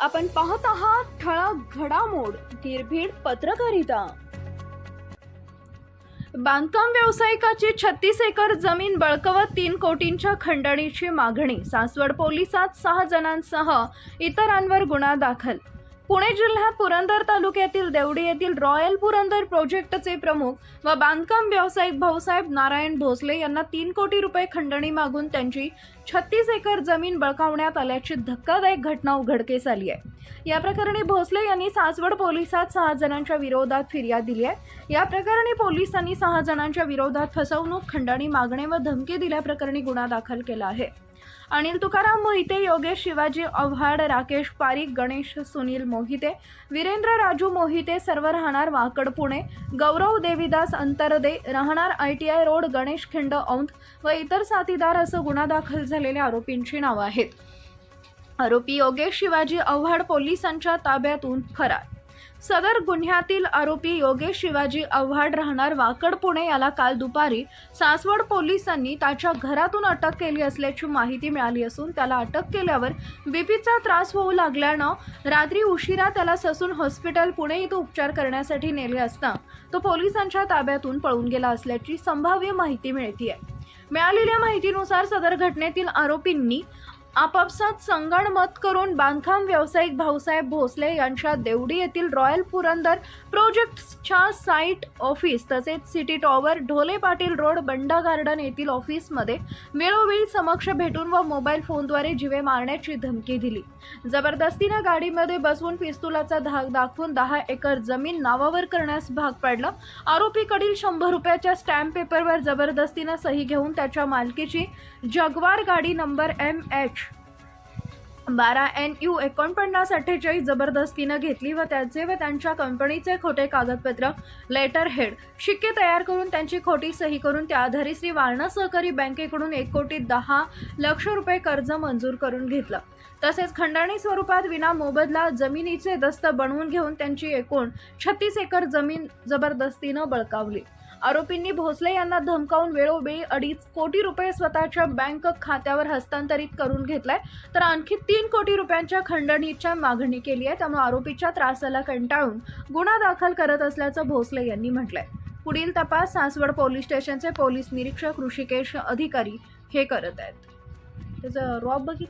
आपण पाहत आहात ठळक घडामोड निर्भीड पत्रकारिता. बांधकाम व्यावसायिकाची छत्तीस एकर जमीन बळकवत तीन कोटींच्या खंडणीची मागणी सासवड पोलिसात सहा जणांसह इतरांवर गुन्हा दाखल पुणे जिल्ह्यात पुरंदर तालुक्यातील देवडी येथील रॉयल पुरंदर प्रोजेक्टचे प्रमुख व बांधकाम व्यावसायिक भाऊसाहेब नारायण भोसले यांना तीन कोटी रुपये खंडणी मागून त्यांची छत्तीस एकर जमीन बळकावण्यात आल्याची धक्कादायक घटना उघडकीस आली आहे. या प्रकरणी भोसले यांनी सासवड पोलिसात सहा जणांच्या विरोधात फिर्याद दिली आहे. या प्रकरणी पोलिसांनी सहा जणांच्या विरोधात फसवणूक खंडणी मागणे व धमकी दिल्याप्रकरणी गुन्हा दाखल केला आहे. अनिल तुकाराम मोहिते योगेश शिवाजी आव्हाड राकेश पारिक गणेश सुनील मोहिते वीरेंद्र राजू मोहिते सर्व राहणार वाकड पुणे गौरव देवीदास अंतरदे राहणार I T I road Ganesh Khind Aundh व इतर साथीदार असं गुन्हा दाखल झालेल्या आरोपींची नावं आहेत. आरोपी योगेश शिवाजी आव्हाड पोलिसांच्या ताब्यातून फरार सदर गुन्ह्यातील आरोपी योगेश शिवाजी आव्हाड राहणार वाकड पुणे याला काल दुपारी सासवड पोलिसांनी त्याच्या घरातून अटक केली असल्याची माहिती मिळाली असून त्याला अटक केल्यावर बीपीचा त्रास होऊ लागल्यानं रात्री उशिरा त्याला ससून हॉस्पिटल पुणे इथं उपचार करण्यासाठी नेले असता तो पोलिसांच्या ताब्यातून पळून गेला असल्याची संभाव्य माहिती मिळतीये. मिळालेल्या माहितीनुसार सदर घटनेतील आरोपींनी आपापसात संगणमत करून बांधकाम व्यावसायिक भाऊसाहेब भोसले यांच्या देवडी येथील रॉयल पुरंदर प्रोजेक्टच्या साईट ऑफिस तसेच city tower Dhole Patil road Bund garden येथील ऑफिसमध्ये वेळोवेळी समक्ष भेटून व मोबाईल फोनद्वारे जिवे मारण्याची धमकी दिली. जबरदस्तीनं गाडीमध्ये बसवून पिस्तुलाचा धाक दाखवून दहा एकर जमीन नावावर करण्यास भाग पाडलं. आरोपीकडील शंभर रुपयाच्या स्टॅम्प पेपरवर जबरदस्तीनं सही घेऊन त्याच्या मालकीची जगवार गाडी नंबर एम एच बारा एन यू एकोणपन्नास अठ्ठेचाळीस जबरदस्तीनं घेतली व त्याचे व त्यांच्या कंपनीचे खोटे कागदपत्र लेटर हेड शिक्के तयार करून त्यांची खोटी सही करून त्या आधारे श्री वारणा सहकारी बँकेकडून एक कोटी दहा लक्ष रुपये कर्ज मंजूर करून घेतलं. तसेच खंडणी स्वरूपात विना मोबदला जमिनीचे दस्त बनवून घेऊन त्यांची एकूण छत्तीस एकर जमीन जबरदस्तीनं बळकावली. आरोपींनी भोसले यांना धमकावून वेळोवेळी अडीच कोटी रुपये स्वतःच्या बँक खात्यावर हस्तांतरित करून घेतलाय. तर आणखी तीन कोटी रुपयांच्या खंडणीच्या मागणी केली आहे. त्यामुळे आरोपीच्या त्रासाला कंटाळून गुन्हा दाखल करत असल्याचं भोसले यांनी म्हटलंय. पुढील तपास सासवड पोलीस स्टेशनचे पोलीस निरीक्षक ऋषिकेश अधिकारी हे करत आहेत. त्याचं रॉब बघितलं